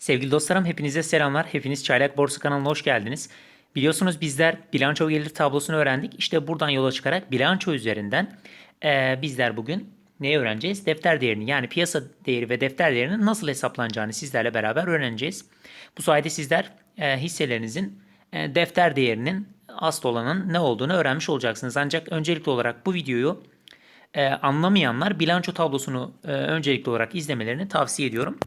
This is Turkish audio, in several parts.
Sevgili dostlarım hepinize selamlar. Hepiniz Çaylak Borsa kanalına hoş geldiniz. Biliyorsunuz bizler bilanço gelir tablosunu öğrendik. İşte buradan yola çıkarak bilanço üzerinden eee, bizler bugün neyi öğreneceğiz? Defter değerini yani piyasa değeri ve defter değerinin nasıl hesaplanacağını sizlerle beraber öğreneceğiz. Bu sayede sizler eee, hisselerinizin eee, defter değerinin asıl olanın ne olduğunu öğrenmiş olacaksınız. Ancak öncelikli olarak bu videoyu e, anlamayanlar bilanço tablosunu e, öncelikli olarak izlemelerini tavsiye ediyorum.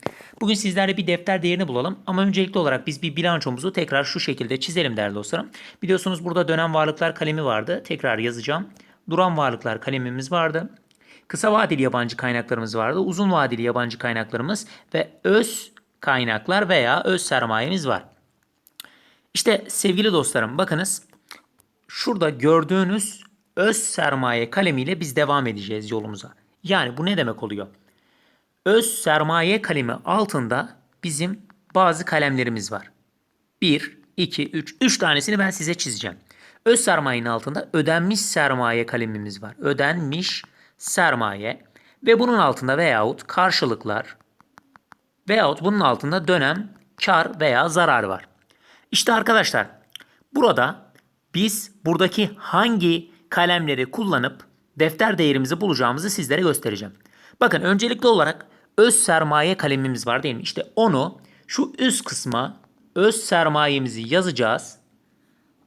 Bugün sizlerle bir defter değerini bulalım ama öncelikli olarak biz bir bilançomuzu tekrar şu şekilde çizelim değerli dostlarım. Biliyorsunuz burada dönem varlıklar kalemi vardı. Tekrar yazacağım. Duran varlıklar kalemimiz vardı. Kısa vadeli yabancı kaynaklarımız vardı. Uzun vadeli yabancı kaynaklarımız ve öz kaynaklar veya öz sermayemiz var. İşte sevgili dostlarım bakınız şurada gördüğünüz öz sermaye kalemiyle biz devam edeceğiz yolumuza. Yani bu ne demek oluyor? Öz sermaye kalemi altında bizim bazı kalemlerimiz var. 1, 2, 3, 3 tanesini ben size çizeceğim. Öz sermayenin altında ödenmiş sermaye kalemimiz var. Ödenmiş sermaye ve bunun altında veyahut karşılıklar veyahut bunun altında dönem kar veya zarar var. İşte arkadaşlar burada biz buradaki hangi kalemleri kullanıp defter değerimizi bulacağımızı sizlere göstereceğim. Bakın öncelikli olarak öz sermaye kalemimiz var değil mi? İşte onu şu üst kısma öz sermayemizi yazacağız.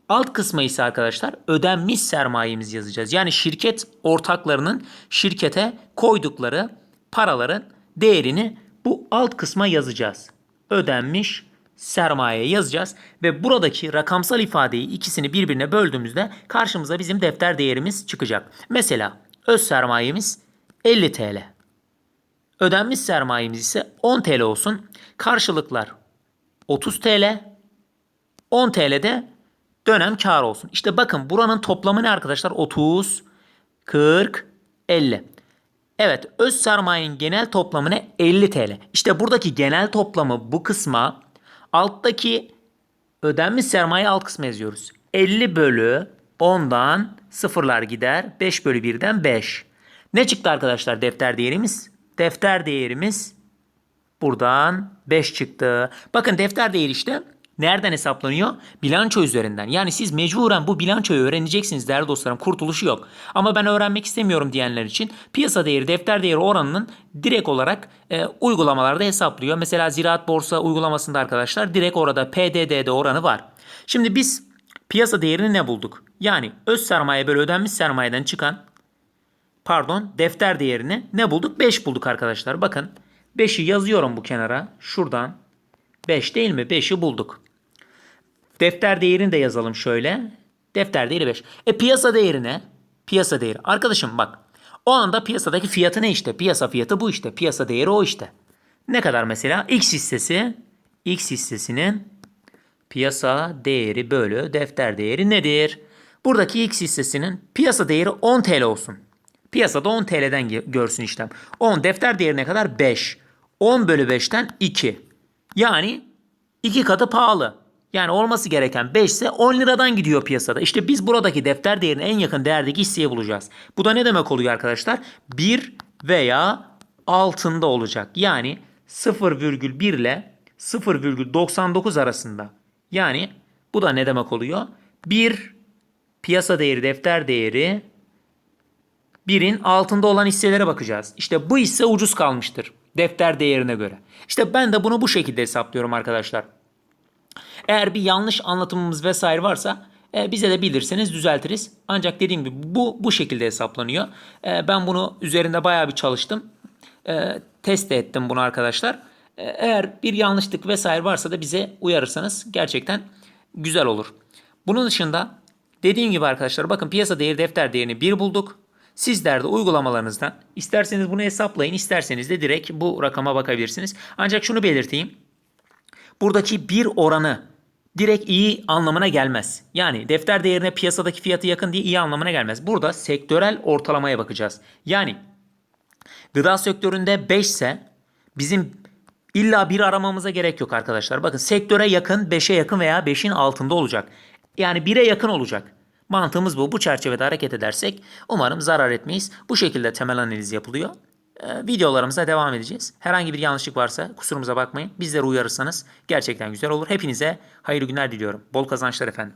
Alt kısma ise arkadaşlar ödenmiş sermayemizi yazacağız. Yani şirket ortaklarının şirkete koydukları paraların değerini bu alt kısma yazacağız. Ödenmiş sermaye yazacağız ve buradaki rakamsal ifadeyi ikisini birbirine böldüğümüzde karşımıza bizim defter değerimiz çıkacak. Mesela öz sermayemiz 50 TL. Ödenmiş sermayemiz ise 10 TL olsun. Karşılıklar 30 TL. 10 TL'de dönem kar olsun. İşte bakın buranın toplamı ne arkadaşlar? 30, 40, 50. Evet öz sermayenin genel toplamı ne? 50 TL. İşte buradaki genel toplamı bu kısma alttaki ödenmiş sermaye alt kısmı yazıyoruz. 50 bölü 10'dan sıfırlar gider. 5 bölü 1'den 5. Ne çıktı arkadaşlar defter değerimiz? Defter değerimiz Buradan 5 çıktı. Bakın defter değeri işte nereden hesaplanıyor? Bilanço üzerinden. Yani siz mecburen bu bilançoyu öğreneceksiniz değerli dostlarım. Kurtuluşu yok. Ama ben öğrenmek istemiyorum diyenler için piyasa değeri, defter değeri oranının direkt olarak e, uygulamalarda hesaplıyor. Mesela Ziraat Borsa uygulamasında arkadaşlar direkt orada PDD'de oranı var. Şimdi biz piyasa değerini ne bulduk? Yani öz sermaye bölü ödenmiş sermayeden çıkan pardon defter değerini ne bulduk? 5 bulduk arkadaşlar. Bakın 5'i yazıyorum bu kenara. Şuradan 5 değil mi? 5'i bulduk. Defter değerini de yazalım şöyle. Defter değeri 5. E piyasa değeri ne? Piyasa değeri. Arkadaşım bak. O anda piyasadaki fiyatı ne işte? Piyasa fiyatı bu işte. Piyasa değeri o işte. Ne kadar mesela? X hissesi. X hissesinin piyasa değeri bölü defter değeri nedir? Buradaki X hissesinin piyasa değeri 10 TL olsun. Piyasada 10 TL'den görsün işlem. 10 defter değerine kadar 5. 10 bölü 5'ten 2. Yani 2 katı pahalı. Yani olması gereken 5 ise 10 liradan gidiyor piyasada. İşte biz buradaki defter değerine en yakın değerdeki hisseyi bulacağız. Bu da ne demek oluyor arkadaşlar? 1 veya altında olacak. Yani 0,1 ile 0,99 arasında. Yani bu da ne demek oluyor? 1 piyasa değeri defter değeri birin altında olan hisselere bakacağız. İşte bu hisse ucuz kalmıştır defter değerine göre. İşte ben de bunu bu şekilde hesaplıyorum arkadaşlar. Eğer bir yanlış anlatımımız vesaire varsa e, bize de bilirseniz düzeltiriz. Ancak dediğim gibi bu bu şekilde hesaplanıyor. E, ben bunu üzerinde bayağı bir çalıştım. E, test de ettim bunu arkadaşlar. E, eğer bir yanlışlık vesaire varsa da bize uyarırsanız gerçekten güzel olur. Bunun dışında dediğim gibi arkadaşlar bakın piyasa değeri defter değerini 1 bulduk. Sizler de uygulamalarınızdan isterseniz bunu hesaplayın isterseniz de direkt bu rakama bakabilirsiniz. Ancak şunu belirteyim. Buradaki bir oranı direkt iyi anlamına gelmez. Yani defter değerine piyasadaki fiyatı yakın diye iyi anlamına gelmez. Burada sektörel ortalamaya bakacağız. Yani gıda sektöründe 5 ise bizim illa bir aramamıza gerek yok arkadaşlar. Bakın sektöre yakın 5'e yakın veya 5'in altında olacak. Yani 1'e yakın olacak. Mantığımız bu. Bu çerçevede hareket edersek umarım zarar etmeyiz. Bu şekilde temel analiz yapılıyor. E, videolarımıza devam edeceğiz. Herhangi bir yanlışlık varsa kusurumuza bakmayın. Bizleri uyarırsanız gerçekten güzel olur. Hepinize hayırlı günler diliyorum. Bol kazançlar efendim.